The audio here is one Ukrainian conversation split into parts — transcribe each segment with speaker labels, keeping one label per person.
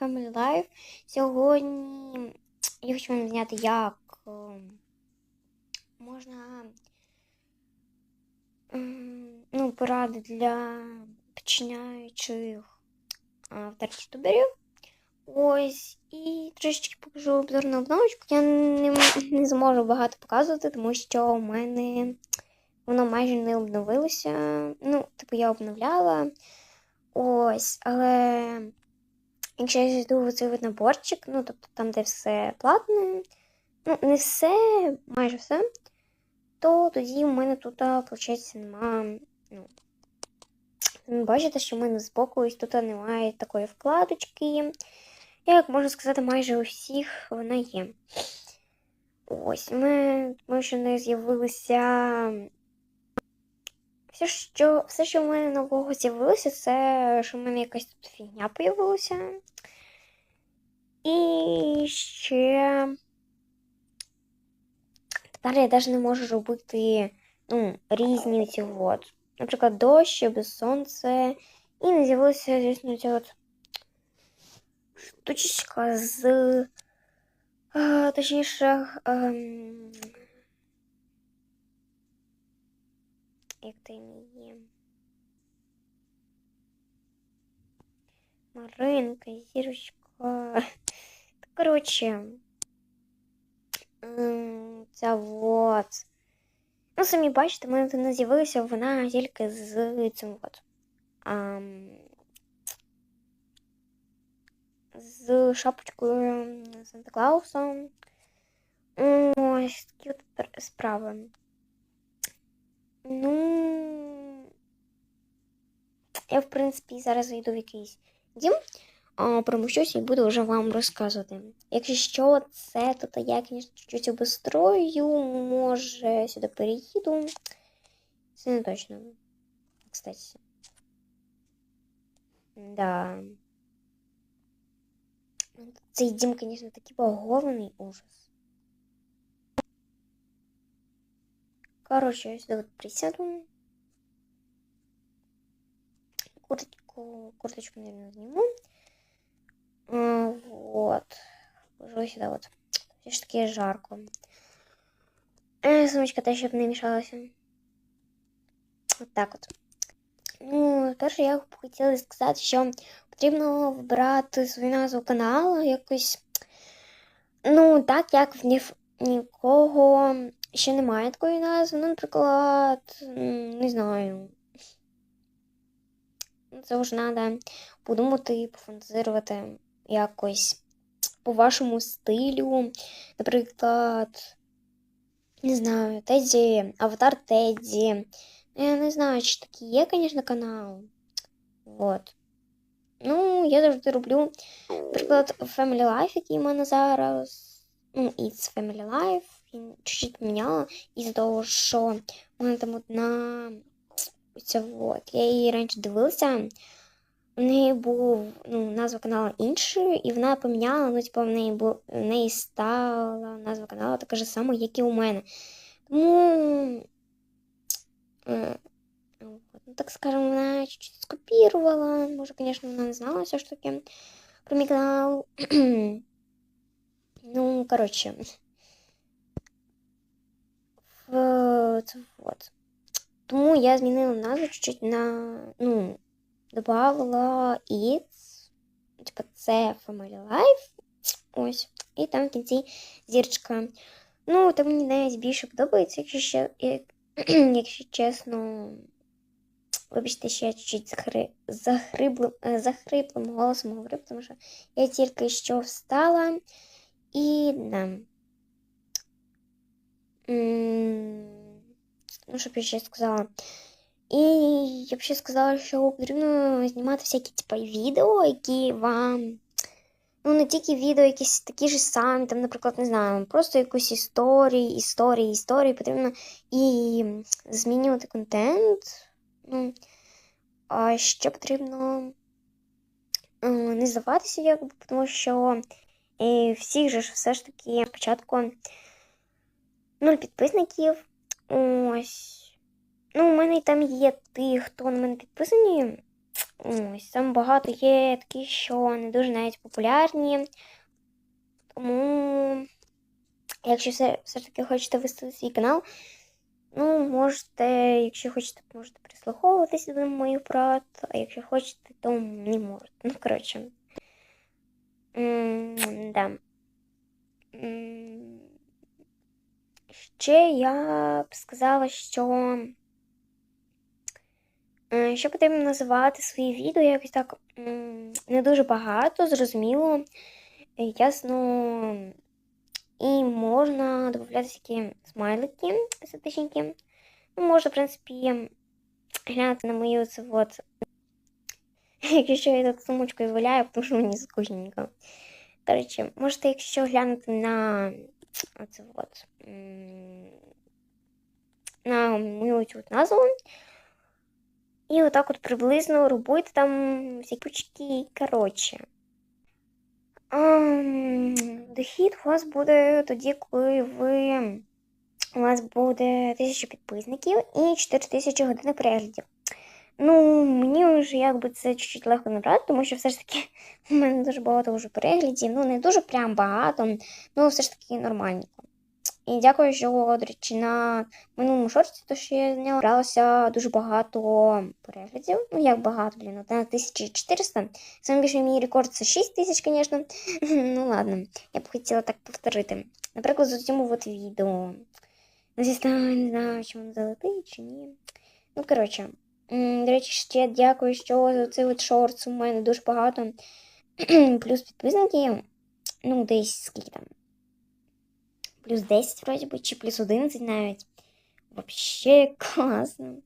Speaker 1: Family Life. Сьогодні я хочу вам зняти, як е, можна ну, поради для починаючих авторів-ютуберів. Ось, і трішечки покажу обзорну обновочку. Я не, не зможу багато показувати, тому що у мене воно майже не обновилося. Ну, типу, я обновляла. Ось, але якщо я зайду в цей вид наборчик, ну, тобто там, де все платне, ну, не все, майже все, то тоді в мене тут, виходить, нема. Ну, бачите, що в мене збоку ось тут немає такої вкладочки. Як можна сказати, майже у всіх вона є. Ось, ми, ми ще не з'явилися все, що, все, що в мене нового з'явилося, це що в мене якась тут фігня появилася. І ще. Тепер я навіть не можу робити ну, різні ці от. Наприклад, дощ, без сонця. І не з'явилася, звісно, ця от штучка з. А, точніше. ем, як то ім'я є. Маринка, зірочка. Та, Коротше. м, Ця вот. Ну, самі бачите, в мене тут не з'явилася вона тільки з цим от. ам, з шапочкою Санта Клауса. Ось такі от пер- справи. Ну, я, в принципі, зараз зайду в якийсь дім, а, промощусь і буду вже вам розказувати. Якщо що, це, то, то я, звісно, чуть обустрою, може, сюди переїду. Це не точно. Кстати. Да. Цей дім, звісно, такий багований ужас. Короче, я сюда вот присяду. Курточку, курточку, наверное, сниму. Вот. Ложу сюда вот. Все ж таки жарко. Э, сумочка та щоб не мішалася. От так от. Ну, перше я б хотіла сказати, що потрібно вибирати свою назву каналу якось. Ну, так як в ні, нікого ще немає такої назви. Ну, наприклад, не знаю. Це вже треба подумати, пофантазувати якось по вашому стилю. Наприклад, не знаю, Теді, Аватар Теді. Ну, Я не знаю, чи такий є, звісно, канал. Вот. Ну, я завжди роблю, наприклад, Family Life, який в мене зараз. Ну, It's Family Life. Чуть-чуть поміняла із-за того, в мене там одна. Оця вот. Я її раніше дивилася. В неї був ну, назва каналу іншою, і вона поміняла, ну, типу, в неї бу... в неї стала назва каналу така ж сама, як і у мене. Тому. е, Ну, так скажем, вона чуть-чуть скопірувала. Може, звісно, вона не знала все ж таки про мій канал. ну, коротше. Це вот. Тому я змінила назву чуть-чуть на. Ну, добавила It's. Типа це Family Life. Ось. І там в кінці зірочка. Ну, там мені навіть більше подобається, якщо ще, як, якщо чесно. Вибачте, що я чуть-чуть захри... е, захриплим голосом говорю, тому що я тільки що встала і да. Ну, щоб я ще сказала. І я б ще сказала, що потрібно знімати всякі типу, відео, які вам. Ну, не тільки відео, якісь такі ж самі, там, наприклад, не знаю, просто якусь історії, історії, історії. Потрібно і змінювати контент. Ну, а ще потрібно е, не здаватися, якби, тому що е, всіх же ж все ж таки спочатку нуль підписників. Ось. Ну, у мене там є ті, хто на мене підписані. Ось там багато є такі, що не дуже навіть популярні. Тому, якщо все, все ж таки хочете вести свій канал, ну, можете, якщо хочете, можете прислуховуватися до моїх порад, а якщо хочете, то не можете. Ну, коротше. М, Да. М, Ще я б сказала, що. Е, Що потрібно називати свої відео якось так не дуже багато, зрозуміло, ясно. І можна додати такі смайлики естетичненькі. Ну, можна, в принципі, глянути на мою це от. Якщо я тут сумочкою валяю, тому що мені скучненько. Коротше, можете, якщо глянути на оце от, м, на мою цю назву. І отак от приблизно робити там всі пучки, коротше. Дохід у вас буде тоді, коли ви у вас буде 1000 підписників і 4000 годин переглядів. Ну, мені вже якби це чуть-чуть легко набрати, тому що все ж таки у мене дуже багато вже переглядів. Ну, не дуже прям багато, ну все ж таки нормальненько. І дякую, що, речі, на минулому шорті, то що я зняла, бралося дуже багато переглядів. Ну, як багато, блін, от 1400. Саме більший мій рекорд це 6000, звісно. ну ладно, я б хотіла так повторити. Наприклад, з цьому от відео. Звісно, не знаю, чи воно залетить, чи ні. Ну, коротше. До речі, ще дякую, що за цей от шорт у мене дуже багато. Плюс підписники. Ну, десь скільки там. Плюс 10, вроді би, чи плюс 11 навіть. Вообще класно.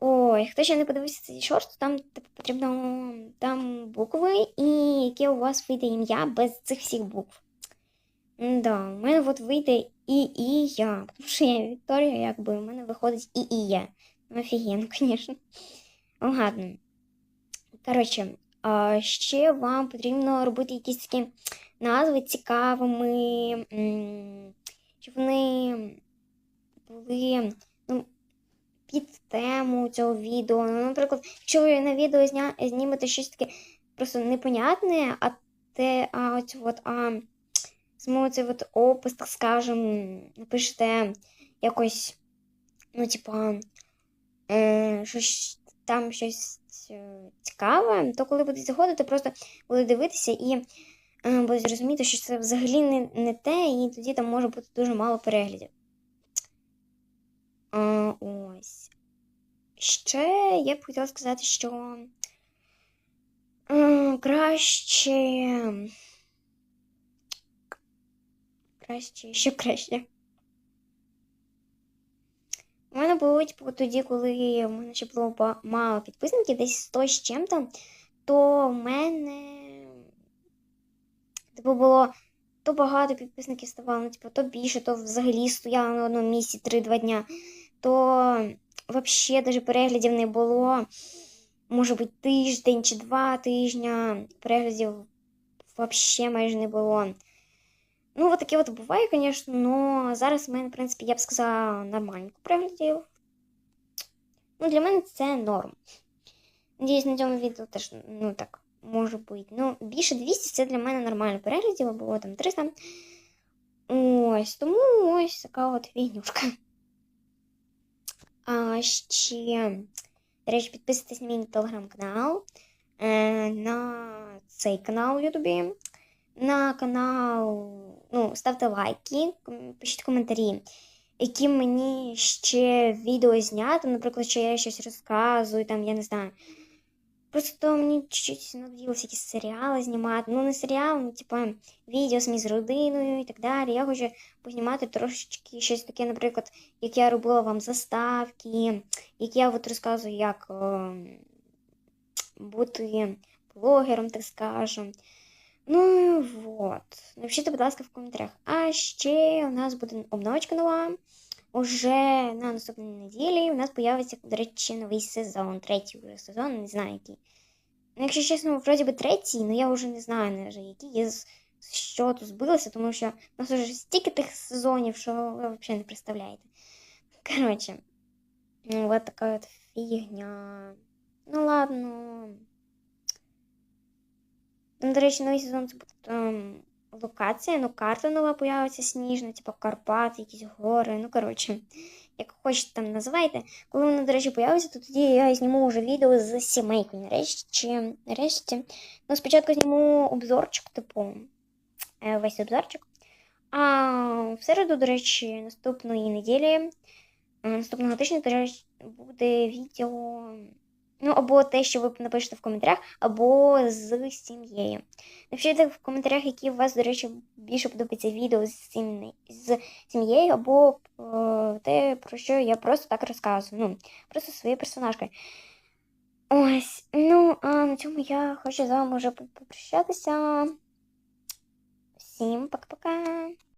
Speaker 1: Ой, хто ще не подивився цей шорт, то там типу, потрібно там букви і яке у вас вийде ім'я без цих всіх букв. Да, у мене от вийде і і я. Тому що я Вікторія, якби у мене виходить і і я. Офігенно, звісно. Ну, ладно. Коротше, ще вам потрібно робити якісь такі назви цікавими, щоб вони були ну, під тему цього відео. Ну, наприклад, якщо ви на відео зня... знімете щось таке просто непонятне, а те, а ось от, а самому цей от опис, так скажем, напишете якось, ну, типа, е, щось там щось е, цікаве, то коли будете заходити, просто будете дивитися і е, будете розуміти, що це взагалі не, не те, і тоді там може бути дуже мало переглядів. А, ось. Ще я б хотіла сказати, що е, краще. Краще, що краще. У мене було типу, тоді, коли в мене ще було мало підписників, десь 100 з чим-то, то в мене типу, було то багато підписників ставало, типу, то більше, то взагалі стояло на одному місці 3-2 дня, то взагалі навіть переглядів не було. Може бути тиждень чи два тижня переглядів взагалі майже не було. Ну, от таке от буває, звісно, але зараз в мене, в принципі, я б сказала, нормально переглядів. Ну, для мене це норм. Надіюсь, на цьому відео теж, ну так, може бути. Ну, більше 200 це для мене нормально переглядів, або там 300. Ось, тому ось така от фігнюшка. А ще, до речі, підписуйтесь на мій телеграм-канал, е, на цей канал у Ютубі на канал, ну, ставте лайки, пишіть коментарі, які мені ще відео зняти, наприклад, що я щось розказую, там, я не знаю. Просто мені чуть-чуть надоїло всякі серіали знімати. Ну, не серіал, ну, типа, відео з з родиною і так далі. Я хочу познімати трошечки щось таке, наприклад, як я робила вам заставки, як я от розказую, як ем, бути блогером, так скажем. Ну вот. Напишіть, будь ласка, в коментарях. А ще у нас буде обновочка нова. Уже на наступній неділі у нас появиться, до речі, новий сезон, третій вже сезон, не знаю який. Ну, якщо чесно, вроді би третій, але я вже не знаю, навіть, який. Я що тут збилася, тому що у нас вже стільки тих сезонів, що ви взагалі не представляєте. Коротше, ну, от така от фігня. Ну ладно. Там, до речі, новий сезон це буде там локація, ну карта нова появиться сніжна, типу Карпати, якісь гори. Ну, коротше, як хочете там називайте. Коли вона, до речі, появиться, то тоді я зніму вже відео з сімейкою. Нарешті, нарешті. Ну, спочатку зніму обзорчик, типу, е, весь обзорчик. А в середу, до речі, наступної неділі, е, наступного тижня, до речі, буде відео. Ну, або те, що ви напишете в коментарях, або з сім'єю. Напишіть в коментарях, які у вас, до речі, більше подобається відео з, сім'єю, або е, те, про що я просто так розказую. Ну, просто своєю персонажкою. Ось. Ну, а на цьому я хочу з вами вже попрощатися. Всім пока-пока.